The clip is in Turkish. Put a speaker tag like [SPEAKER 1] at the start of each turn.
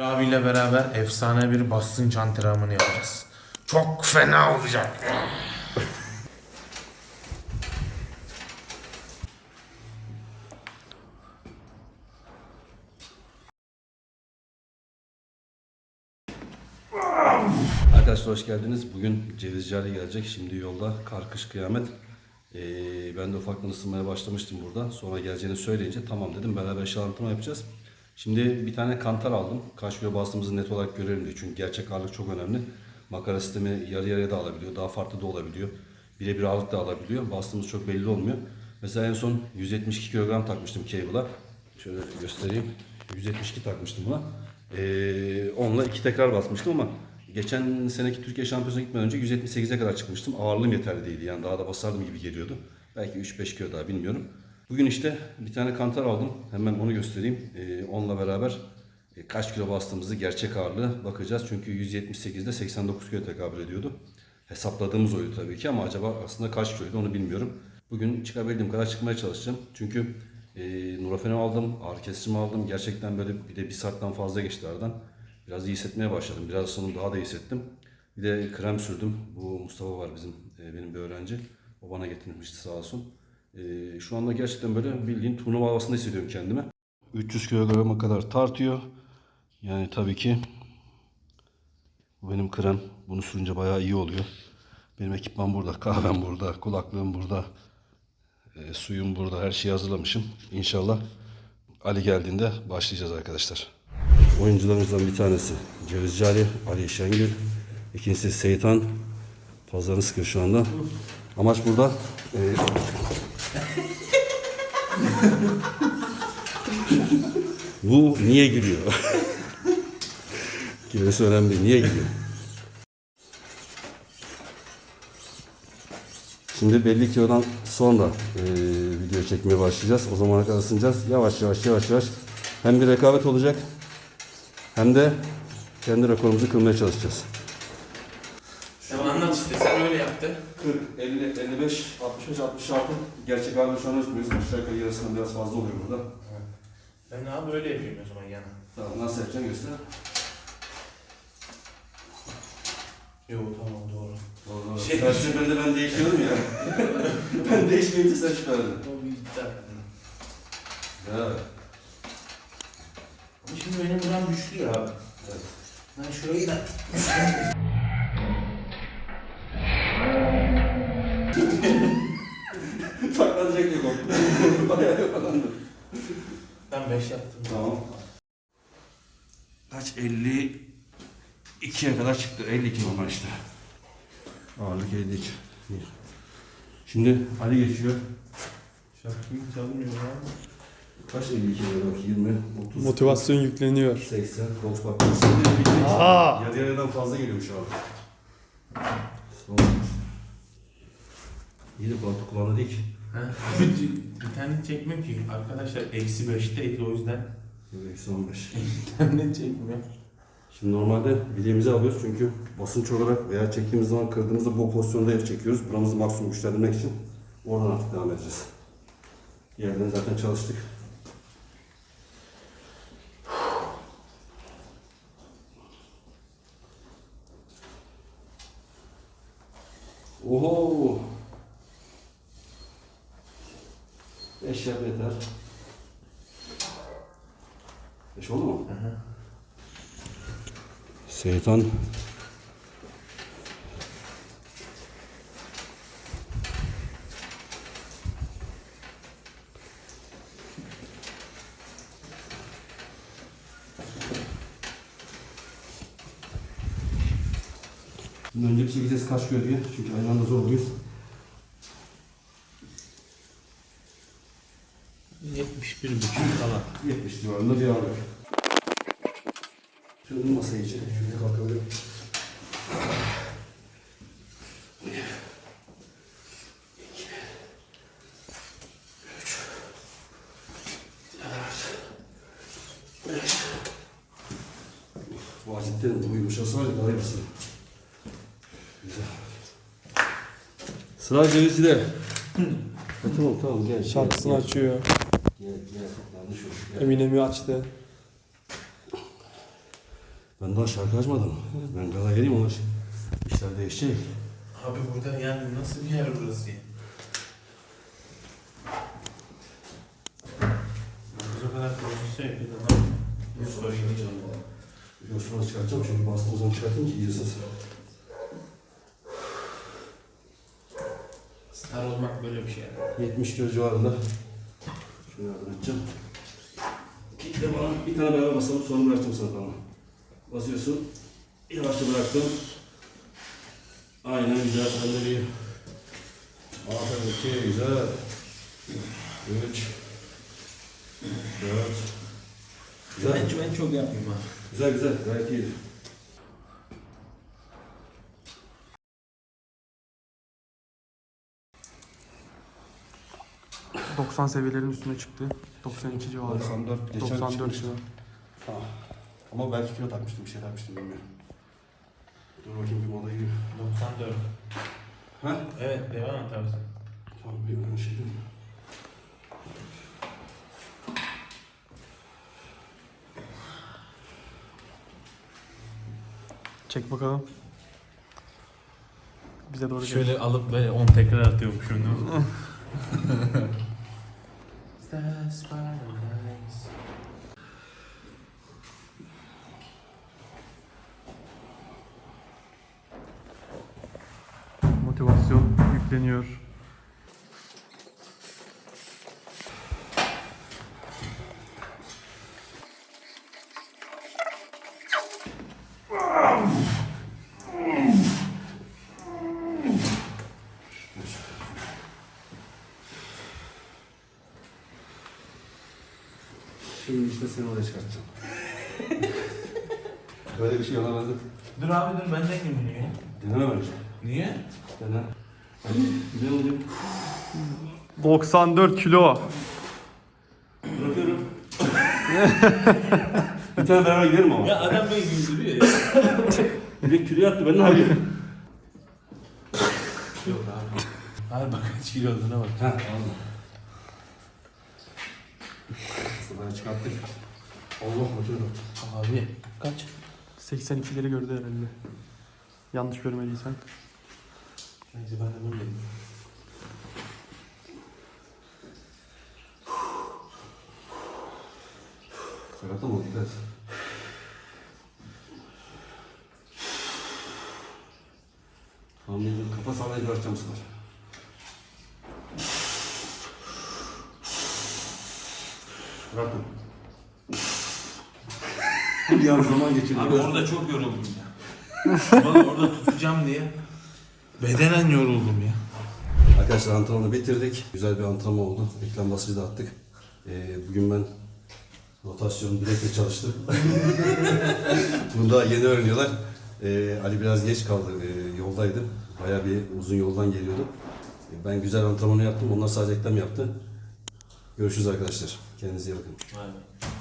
[SPEAKER 1] Abiyle beraber efsane bir basınç antrenmanı yapacağız. Çok fena olacak.
[SPEAKER 2] Arkadaşlar hoş geldiniz. Bugün Cevizci gelecek. Şimdi yolda kar kış kıyamet. Ee, ben de ufaktan ısınmaya başlamıştım burada. Sonra geleceğini söyleyince tamam dedim beraber şalantama yapacağız. Şimdi bir tane kantar aldım. Kaç kilo bastığımızı net olarak görelim diye. Çünkü gerçek ağırlık çok önemli. Makara sistemi yarı yarıya da alabiliyor. Daha farklı da olabiliyor. Birebir ağırlık da alabiliyor. Bastığımız çok belli olmuyor. Mesela en son 172 kilogram takmıştım cable'a. Şöyle göstereyim. 172 takmıştım buna. Ee, onunla iki tekrar basmıştım ama geçen seneki Türkiye Şampiyonası'na gitmeden önce 178'e kadar çıkmıştım. Ağırlığım yeterli değildi yani daha da basardım gibi geliyordu. Belki 3-5 kilo daha bilmiyorum. Bugün işte bir tane kantar aldım. Hemen onu göstereyim. Ee, onunla beraber e, kaç kilo bastığımızı gerçek ağırlığı bakacağız. Çünkü 178'de 89 kilo tekabül ediyordu. Hesapladığımız oydu tabii ki ama acaba aslında kaç kiloydu onu bilmiyorum. Bugün çıkabildiğim kadar çıkmaya çalışacağım. Çünkü e, Nurafen'i aldım, ağrı kesicimi aldım. Gerçekten böyle bir de bir saatten fazla geçti aradan. Biraz iyi hissetmeye başladım. Biraz sonra daha da iyi hissettim. Bir de krem sürdüm. Bu Mustafa var bizim, e, benim bir öğrenci. O bana getirmişti sağ olsun. E, şu anda gerçekten böyle bildiğin turnuva havasında hissediyorum kendimi. 300 kilograma kadar tartıyor. Yani tabii ki bu benim krem. Bunu sürünce bayağı iyi oluyor. Benim ekipman burada, kahvem burada, kulaklığım burada, e, suyum burada, her şeyi hazırlamışım. İnşallah Ali geldiğinde başlayacağız arkadaşlar. Oyuncularımızdan bir tanesi Cevizci Ali, Ali Şengül. İkincisi Seytan. Pazarını sıkıyor şu anda. Amaç burada e, bu niye gülüyor? Gerisi önemli. Niye gülüyor? Şimdi belli kilodan sonra e, video çekmeye başlayacağız. O zamana kadar ısınacağız. Yavaş yavaş yavaş yavaş. Hem bir rekabet olacak hem de kendi rekorumuzu kırmaya çalışacağız.
[SPEAKER 1] Sen anlat işte sen öyle yaptı.
[SPEAKER 2] 40, 50, 55, 65, 66. Gerçek ağırlığı şu an ölçmüyoruz. Aşağı yukarı yarısından biraz fazla oluyor burada.
[SPEAKER 1] Ben abi öyle yapayım o zaman yana.
[SPEAKER 2] Tamam nasıl yapacaksın göster.
[SPEAKER 1] Yo tamam doğru.
[SPEAKER 2] Doğru.
[SPEAKER 1] Şey-
[SPEAKER 2] Her seferinde ben değişiyorum ya. ben değişmeyince sen şüphelendin.
[SPEAKER 1] O bir iddia.
[SPEAKER 2] Ya.
[SPEAKER 1] Ama Şimdi benim buram güçlü ya abi.
[SPEAKER 2] Evet.
[SPEAKER 1] Ben şurayı da...
[SPEAKER 2] Saklanacak diye korktum. Bayağı yakalandım.
[SPEAKER 1] Ben 5 yaptım.
[SPEAKER 2] Tamam. Kaç? 52'ye kadar çıktı. 52 normal işte. Ağırlık 52. Şimdi Ali geçiyor.
[SPEAKER 1] Şarkıyı çalmıyor ya.
[SPEAKER 2] Kaç 52 lira bak 20, 30,
[SPEAKER 3] Motivasyon yükleniyor.
[SPEAKER 2] 80, 90 bak. Şimdi bir de
[SPEAKER 3] Aa!
[SPEAKER 2] yarı yarıdan fazla geliyormuş abi. Son. İyi de kulaklık kulağına dik.
[SPEAKER 1] Ha? Bir, bir tane çekmiyor ki. Arkadaşlar eksi 5'teydi o yüzden.
[SPEAKER 2] Eksi 15.
[SPEAKER 1] Bir tane çekmiyor.
[SPEAKER 2] Şimdi normalde bileğimizi alıyoruz çünkü basınç olarak veya çektiğimiz zaman kırdığımızda bu pozisyonda yer çekiyoruz. Buramızı maksimum güçlendirmek için oradan artık devam edeceğiz. Yerden zaten çalıştık. Oho! Beş yap yeter. Beş oldu mu?
[SPEAKER 1] Hı hı.
[SPEAKER 2] Seytan Şimdi önce bir çekeceğiz kaç kilo diye. Çünkü aynı anda zor oluyor.
[SPEAKER 1] 71 buçuk falan.
[SPEAKER 2] 70 civarında bir ağırlık. Şöyle masayı içe. Şöyle kalkabilirim. Bu acitten bu yumuşası var ya daha yapsın. Güzel. Sıra Cevizci'de. tamam tamam gel.
[SPEAKER 3] Şarkısını
[SPEAKER 2] gel,
[SPEAKER 3] açıyor.
[SPEAKER 2] Yanlış oldu. Gel.
[SPEAKER 3] Eminem'i açtı.
[SPEAKER 2] Ben daha şarkı açmadım. Ben gaza geleyim onlar işler değişecek.
[SPEAKER 1] Abi burada yani nasıl bir yer burası ya? O kadar profesyonel yapıyorduk lan. Bu soru gideceğim.
[SPEAKER 2] Çıkartacağım çünkü bastığım zaman çıkartayım ki iyice ses.
[SPEAKER 1] Star olmak böyle bir şey.
[SPEAKER 2] 70 kilo civarında. Şunu yardım edeceğim. Kitle bana bir tane beraber basalım sonra bırakacağım sana tamam. Basıyorsun. Yavaşça bıraktım. Aynen güzel sen de bir. Aferin iki güzel. Üç. Dört. Güzel.
[SPEAKER 1] Ben, ben çok yapayım ha.
[SPEAKER 2] Güzel güzel. Gayet iyi.
[SPEAKER 3] 90 seviyelerin üstüne çıktı. 92 civarı.
[SPEAKER 2] 94 geçen
[SPEAKER 3] 94
[SPEAKER 2] çıkmıştı.
[SPEAKER 3] civarı.
[SPEAKER 2] Ha. Ama belki kilo takmıştım, bir şey takmıştım bilmiyorum. Dur bakayım bir moda gireyim.
[SPEAKER 1] 94.
[SPEAKER 2] Ha?
[SPEAKER 1] Evet devam et abi sen.
[SPEAKER 2] Tamam bir şey değil mi?
[SPEAKER 3] Çek bakalım. Bize doğru gel.
[SPEAKER 1] Şöyle alıp böyle 10 tekrar değil mi? That's paradise.
[SPEAKER 3] Motivasyon yükleniyor.
[SPEAKER 2] Şimdi işte seni oraya çıkartacağım. Böyle bir şey olamazdı.
[SPEAKER 1] Dur abi dur benden kim biliyor?
[SPEAKER 2] Deneme bence.
[SPEAKER 1] Niye?
[SPEAKER 2] Dene. Hadi. Ne olacak?
[SPEAKER 3] 94 kilo.
[SPEAKER 2] Bırakıyorum. bir tane beraber gidelim ama.
[SPEAKER 1] Ya adam beni güldürüyor ya.
[SPEAKER 2] Bir de kilo attı ben ne yapayım?
[SPEAKER 1] Yok abi. Abi bak kaç kilo olduğuna bak.
[SPEAKER 2] Ha aldım. Sıra çıkarttık. Allah motoru.
[SPEAKER 1] Abi kaç?
[SPEAKER 3] 82'leri gördü herhalde. Yanlış görmediysen.
[SPEAKER 1] Neyse ben de buradayım.
[SPEAKER 2] Sakata mı? Tamam dedim. Kafa sağlayıp bırakacağım bu sefer. Bıraktım. Bir an zaman geçirdim.
[SPEAKER 1] Abi orada çok yoruldum ya. Vallahi orada tutacağım diye. Bedenen yoruldum ya.
[SPEAKER 2] Arkadaşlar antrenmanı bitirdik. Güzel bir antrenman oldu. Eklem basıcı da attık. Ee, bugün ben rotasyon bilekle çalıştım. Bunu daha yeni öğreniyorlar. Ee, Ali biraz geç kaldı. Ee, yoldaydı. Bayağı bir uzun yoldan geliyordu. Ee, ben güzel antrenmanı yaptım. Onlar sadece eklem yaptı. Görüşürüz arkadaşlar. Kendinize iyi bakın.
[SPEAKER 1] Abi.